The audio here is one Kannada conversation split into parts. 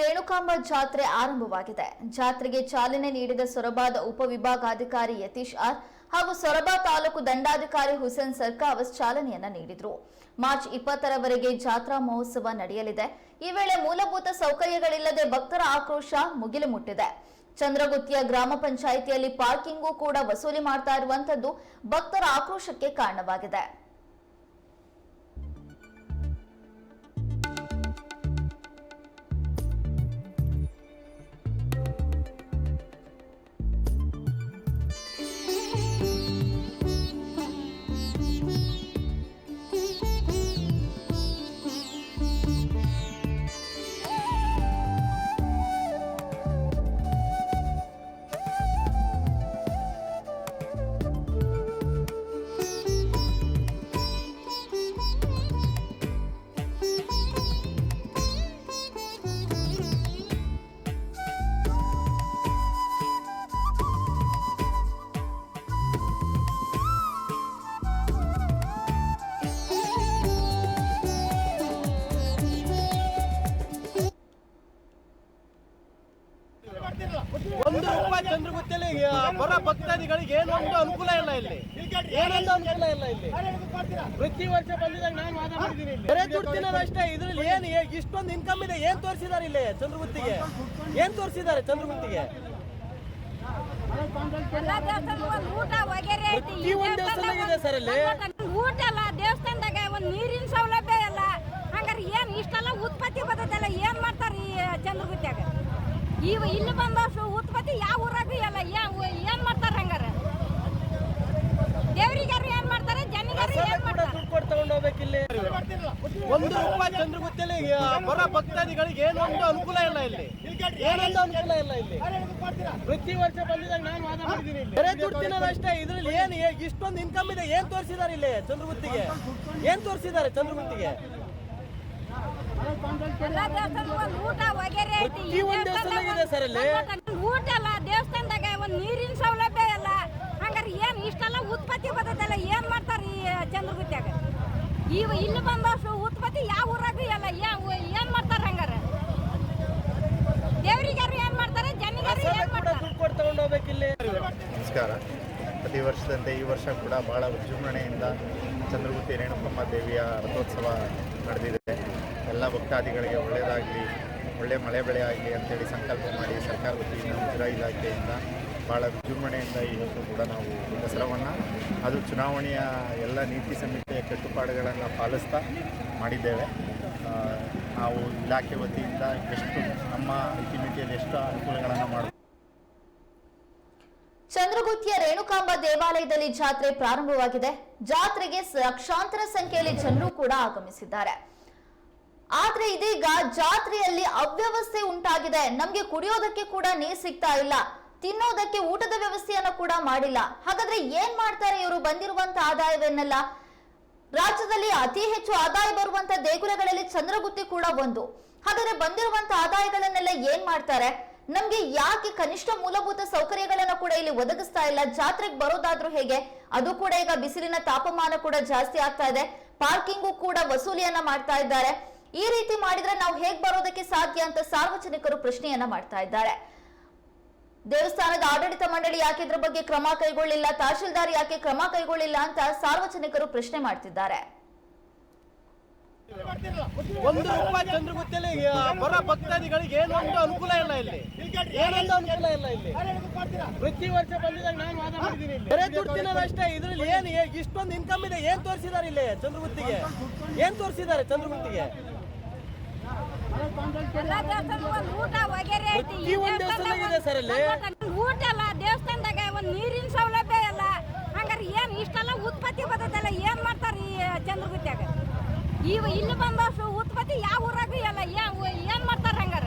ರೇಣುಕಾಂಬ ಜಾತ್ರೆ ಆರಂಭವಾಗಿದೆ. ಜಾತ್ರೆಗೆ ಚಾಲನೆ ನೀಡಿದ ಸೊರಬಾದ ಉಪವಿಭಾಗಾಧಿಕಾರಿ ಯತೀಶ್ ಆರ್ ಹಾಗೂ ಸೊರಬ ತಾಲೂಕು ದಂಡಾಧಿಕಾರಿ ಹುಸೇನ್ ಸರ್ಕಾವಸ್ ಚಾಲನೆಯನ್ನ ನೀಡಿದ್ರು. ಮಾರ್ಚ್ ಇಪ್ಪತ್ತರವರೆಗೆ ಜಾತ್ರಾ ಮಹೋತ್ಸವ ನಡೆಯಲಿದೆ. ಈ ವೇಳೆ ಮೂಲಭೂತ ಸೌಕರ್ಯಗಳಿಲ್ಲದೆ ಭಕ್ತರ ಆಕ್ರೋಶ ಮುಗಿಲು ಮುಟ್ಟಿದೆ ಚಂದ್ರಗುತ್ತಿಯ ಗ್ರಾಮ ಪಂಚಾಯಿತಿಯಲ್ಲಿ ಪಾರ್ಕಿಂಗೂ ಕೂಡ ವಸೂಲಿ ಮಾಡ್ತಾ ಇರುವಂತದ್ದು ಭಕ್ತರ ಆಕ್ರೋಶಕ್ಕೆ ಕಾರಣವಾಗಿದೆ. ಒಂದು ರೂಪಾಯಿ ಚಂದ್ರಗುತ್ತಿಯಲ್ಲಿ ಬರ ಭಕ್ತಾದಿಗಳಿಗೆ ಏನೊಂದು ಅನುಕೂಲ ಇಲ್ಲ ಇಲ್ಲಿ. ಏನೊಂದು ಅನುಕೂಲ ಇಲ್ಲ ಇಲ್ಲಿ. ಪ್ರತಿ ವರ್ಷ ಬಂದಿದಾಗ ನಾನು ಇಲ್ಲಿ. ಬರೇ ದುಡ್ಡು ಅಷ್ಟೇ, ಇದ್ರಲ್ಲಿ ಏನು ಇಷ್ಟೊಂದು ಇನ್ಕಮ್ ಇದೆ, ಏನ್ ತೋರಿಸಿದ್ದಾರೆ ಇಲ್ಲಿ ಚಂದ್ರಗುತ್ತಿಗೆ ಏನ್ ತೋರಿಸಿದ್ದಾರೆ ಚಂದ್ರಗುತ್ತಿಗೆ ಪ್ರತಿ ಒಂದ್ ಇದೆ ಸರ್ ಇಲ್ಲಿ ಊಟ ಅಲ್ಲ. ದೇವಸ್ಥಾನದಾಗ ಒಂದ್ ನೀರಿನ ಸೌಲಭ್ಯ ಇಲ್ಲ ಹಂಗಾರೆ ಏನ್ ಇಷ್ಟೆಲ್ಲ ಉತ್ಪತ್ತಿ ಬರ್ತದಲ್ಲ, ಏನ್ ಮಾಡ್ತಾರ ಇವ ಇಲ್ಲಿ ಬಂದಷ್ಟು ಉತ್ಪತ್ತಿ ಯಾವ ಊರಾಗ ಯಾವ ಏನ್ ಮಾಡ್ತಾರ ಹಂಗಾರ? ದೇವ್ರಿಗಾರು ಏನ್ ಮಾಡ್ತಾರೆ? ಜನಿಗಾರು ಏನ್ ಮಾಡ್ತಾರೆ? ಒಂದು ರೂಪಾಯಿ ಚಂದ್ರಗುತ್ತಿಯಲ್ಲಿ ಬರೋ ಭಕ್ತಾದಿಗಳಿಗೆ ಏನೊಂದು ಅನುಕೂಲ ಇಲ್ಲ ಇಲ್ಲಿ. ಏನೊಂದು ಅನುಕೂಲ ಇಲ್ಲ ಇಲ್ಲಿ. ಪ್ರತಿ ವರ್ಷ ಬಂದಿದಾಗ ನಾನು ವಾದ ಮಾಡಿದ್ದೀನಿ. ಬರೇ ದುಡ್ಡು ತಿನ್ನೋದು ಅಷ್ಟೇ ಇದ್ರಲ್ಲಿ ಏನು ಇಷ್ಟೊಂದು ಇನ್ಕಮ್ ಇದೆ ಏನ್ ತೋರಿಸಿದ್ದಾರೆ ಇಲ್ಲಿ ಚಂದ್ರಗುತ್ತಿಗೆ ಏನ್ ತೋರಿಸಿದ್ದಾರೆ ಚಂದ್ರಗುತ್ತಿಗೆ ಅಲ್ಲಿ. ಒಂದ್ ಊಟ ಅಲ್ಲ ದೇವಸ್ಥಾನದಾಗ ಒಂದ್ ನೀರಿನ ಸೌಲಭ್ಯ ಇಲ್ಲ ಹಂಗಾರೆ ಏನ್ ಇಷ್ಟೆಲ್ಲ ಉತ್ಪತ್ತಿ ಬರ್ತದಲ್ಲ ಏನ್ ಮಾಡ್ತಾರ ಈ ಚಂದ್ರಗುತ್ಯಾಗ ಇವ ಇಲ್ಲಿ ಬಂದಷ್ಟು ಉತ್ಪತ್ತಿ ಯಾವ ಊರಾಗೂ ಇಲ್ಲ. ಯಾವ ಏನ್ ಮಾಡ್ತಾರ ಹಂಗಾರ? ದೇವ್ರಿಗಾರು ಏನ್ ಮಾಡ್ತಾರೆ ಜನಿಗಾರು ಏನ್ ಮಾಡ್ತಾರೆ? ನಮಸ್ಕಾರ. ಪ್ರತಿ ವರ್ಷದಂತೆ ಈ ವರ್ಷ ಕೂಡ ಬಹಳ ವಿಜೃಂಭಣೆಯಿಂದ ಚಂದ್ರಗುತ್ತಿ ರೇಣುಕಮ್ಮ ದೇವಿಯ ರಥೋತ್ಸವ ನಡೆದಿದೆ. ಎಲ್ಲ ಭಕ್ತಾದಿಗಳಿಗೆ ಒಳ್ಳೆಯದಾಗಲಿ, ಒಳ್ಳೆ ಮಳೆ ಬೆಳೆ ಆಗಲಿ ಅಂತೇಳಿ ಸಂಕಲ್ಪ ಮಾಡಿ ಸರ್ಕಾರ ವತಿಯಿಂದ ಮುಜರಾಯಿ ಇಲಾಖೆಯಿಂದ ಭಾಳ ವಿಜೃಂಭಣೆಯಿಂದ ಇವತ್ತು ಕೂಡ ನಾವು ದಸರಾವನ್ನು ಅದು ಚುನಾವಣೆಯ ಎಲ್ಲ ನೀತಿ ಸಂಹಿತೆಯ ಕಟ್ಟುಪಾಡುಗಳನ್ನು ಪಾಲಿಸ್ತಾ ಮಾಡಿದ್ದೇವೆ. ನಾವು ಇಲಾಖೆ ವತಿಯಿಂದ ಎಷ್ಟು ನಮ್ಮ ಇತಿಮಿತಿಯಲ್ಲಿ ಎಷ್ಟು ಅನುಕೂಲಗಳನ್ನು ಮಾಡಿ ಚಂದ್ರಗುತ್ತಿಯ ರೇಣುಕಾಂಬ ದೇವಾಲಯದಲ್ಲಿ ಜಾತ್ರೆ ಪ್ರಾರಂಭವಾಗಿದೆ. ಜಾತ್ರೆಗೆ ಲಕ್ಷಾಂತರ ಸಂಖ್ಯೆಯಲ್ಲಿ ಜನರು ಕೂಡ ಆಗಮಿಸಿದ್ದಾರೆ. ಆದ್ರೆ ಇದೀಗ ಜಾತ್ರೆಯಲ್ಲಿ ಅವ್ಯವಸ್ಥೆ ಉಂಟಾಗಿದೆ. ನಮ್ಗೆ ಕುಡಿಯೋದಕ್ಕೆ ಕೂಡ ನೀರ್ ಸಿಗ್ತಾ ಇಲ್ಲ. ತಿನ್ನೋದಕ್ಕೆ ಊಟದ ವ್ಯವಸ್ಥೆಯನ್ನ ಕೂಡ ಮಾಡಿಲ್ಲ. ಹಾಗಾದ್ರೆ ಏನ್ ಮಾಡ್ತಾರೆ ಇವರು? ಬಂದಿರುವಂತ ಆದಾಯವನ್ನೆಲ್ಲ ರಾಜ್ಯದಲ್ಲಿ ಅತಿ ಹೆಚ್ಚು ಆದಾಯ ಬರುವಂತ ದೇಗುಲಗಳಲ್ಲಿ ಚಂದ್ರಗುತ್ತಿ ಕೂಡ ಒಂದು. ಹಾಗಾದ್ರೆ ಬಂದಿರುವಂತ ಆದಾಯಗಳನ್ನೆಲ್ಲ ಏನ್ ಮಾಡ್ತಾರೆ? ನಮ್ಗೆ ಯಾಕೆ ಕನಿಷ್ಠ ಮೂಲಭೂತ ಸೌಕರ್ಯಗಳನ್ನ ಕೂಡ ಇಲ್ಲಿ ಒದಗಿಸ್ತಾ ಇಲ್ಲ? ಜಾತ್ರೆಗೆ ಬರೋದಾದ್ರೂ ಹೇಗೆ? ಅದು ಕೂಡ ಈಗ ಬಿಸಿಲಿನ ತಾಪಮಾನ ಕೂಡ ಜಾಸ್ತಿ ಆಗ್ತಾ ಇದೆ. ಪಾರ್ಕಿಂಗು ಕೂಡ ವಸೂಲಿಯನ್ನ ಮಾಡ್ತಾ ಇದ್ದಾರೆ. ಈ ರೀತಿ ಮಾಡಿದ್ರೆ ನಾವು ಹೇಗ್ ಬರೋದಕ್ಕೆ ಸಾಧ್ಯ ಅಂತ ಸಾರ್ವಜನಿಕರು ಪ್ರಶ್ನೆಯನ್ನ ಮಾಡ್ತಾ ಇದ್ದಾರೆ. ದೇವಸ್ಥಾನದ ಆಡಳಿತ ಮಂಡಳಿ ಯಾಕೆ ಇದ್ರ ಬಗ್ಗೆ ಕ್ರಮ ಕೈಗೊಳ್ಳಿಲ್ಲ, ತಹಶೀಲ್ದಾರ್ ಯಾಕೆ ಕ್ರಮ ಕೈಗೊಳ್ಳಿಲ್ಲ ಅಂತ ಸಾರ್ವಜನಿಕರು ಪ್ರಶ್ನೆ ಮಾಡ್ತಿದ್ದಾರೆ. ಒಂದು ರೂಪಾಯಿ ಚಂದ್ರಗುತ್ತಿಯಲ್ಲಿ ಬರೋ ಭಕ್ತಾದಿಗಳಿಗೆ ಏನೊಂದು ಅನುಕೂಲ ಇಲ್ಲ ಇಲ್ಲಿ. ಏನೊಂದು ಅನುಕೂಲ ಇಲ್ಲ ಇಲ್ಲಿ. ಪ್ರತಿ ವರ್ಷ ಬಂದಿದಾಗ ನಾನು ವಾದ ಮಾಡಿದ್ದೀನಿ. ಬರೇ ದುಡ್ಡು ಅಷ್ಟೇ, ಇದ್ರಲ್ಲಿ ಏನ್ ಇಷ್ಟೊಂದು ಇನ್ಕಮ್ ಇದೆ, ಏನ್ ತೋರಿಸಿದಾರೆ ಇಲ್ಲಿ ಚಂದ್ರಗುತ್ತಿಗೆ? ಏನ್ ತೋರಿಸಿದ್ದಾರೆ ಚಂದ್ರಗುತ್ತಿಗೆ? ಎಲ್ಲ ದೇವಸ್ಥಾನದಾಗ ಒಂದ್ ಊಟ ವಗೇರೆ ಐತಿ. ಈ ದೇವಸ್ಥಾನದಾಗ ಇದೆ ಸರ್ ಅಲ್ಲಿ. ಒಂದ್ ಊಟ ಅಲ್ಲ ದೇವಸ್ಥಾನದಾಗ ಒಂದ್ ನೀರಿನ ಸೌಲಭ್ಯ ಇಲ್ಲ ಹಂಗಾರೆ ಏನ್ ಇಷ್ಟೆಲ್ಲ ಉತ್ಪತ್ತಿ ಬರ್ತದಲ್ಲ ಏನ್ ಮಾಡ್ತಾರ ಈ ಚಂದ್ರಗುತ್ಯಾಗ ಇವ ಇಲ್ಲಿ ಬಂದಷ್ಟು ಉತ್ಪತ್ತಿ ಯಾವ ಊರಾಗೂ ಇಲ್ಲ ಯಾವ ಏನ್ ಮಾಡ್ತಾರ ಹಂಗಾರ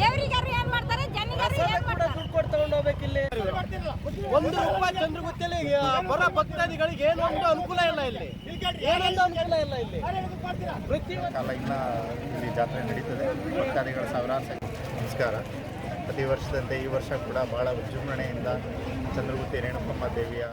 ದೇವ್ರಿಗಾರು ಏನ್ ಮಾಡ್ತಾರೆ ಜನಿಗಾರು ಏನ್ ಕೂಡ ಮಾಡ್ತಾರ ದುಡ್ಡು ಕೊಟ್ಟು ತಗೊಂಡು ಹೋಗ್ಬೇಕು ಇಲ್ಲಿ ಒಂದು ರೂಪಾಯಿ ಚಂದ್ರಗುತ್ತಿಯಲ್ಲಿ ಬರ ಭಕ್ತಾದಿಗಳಿಗೆ ಏನೊಂದು ಅನುಕೂಲ ಇಲ್ಲ ಇಲ್ಲಿ. ಏನೊಂದು ಅನುಕೂಲ ಇಲ್ಲ ಇಲ್ಲಿ. ಪ್ರತಿ ಕಾಲ ಇನ್ನ ಇಲ್ಲಿ ಜಾತ್ರೆ ನಡೀತದೆ. ಭಕ್ತಾದಿಗಳ ಸಾವಿರಾರು ಸಂಖ್ಯೆ. ನಮಸ್ಕಾರ. ಪ್ರತಿ ವರ್ಷದಂತೆ ಈ ವರ್ಷ ಕೂಡ ಬಹಳ ವಿಜೃಂಭಣೆಯಿಂದ ಚಂದ್ರಗುತ್ತಿ ರೇಣುಕಮ್ಮ ದೇವಿಯ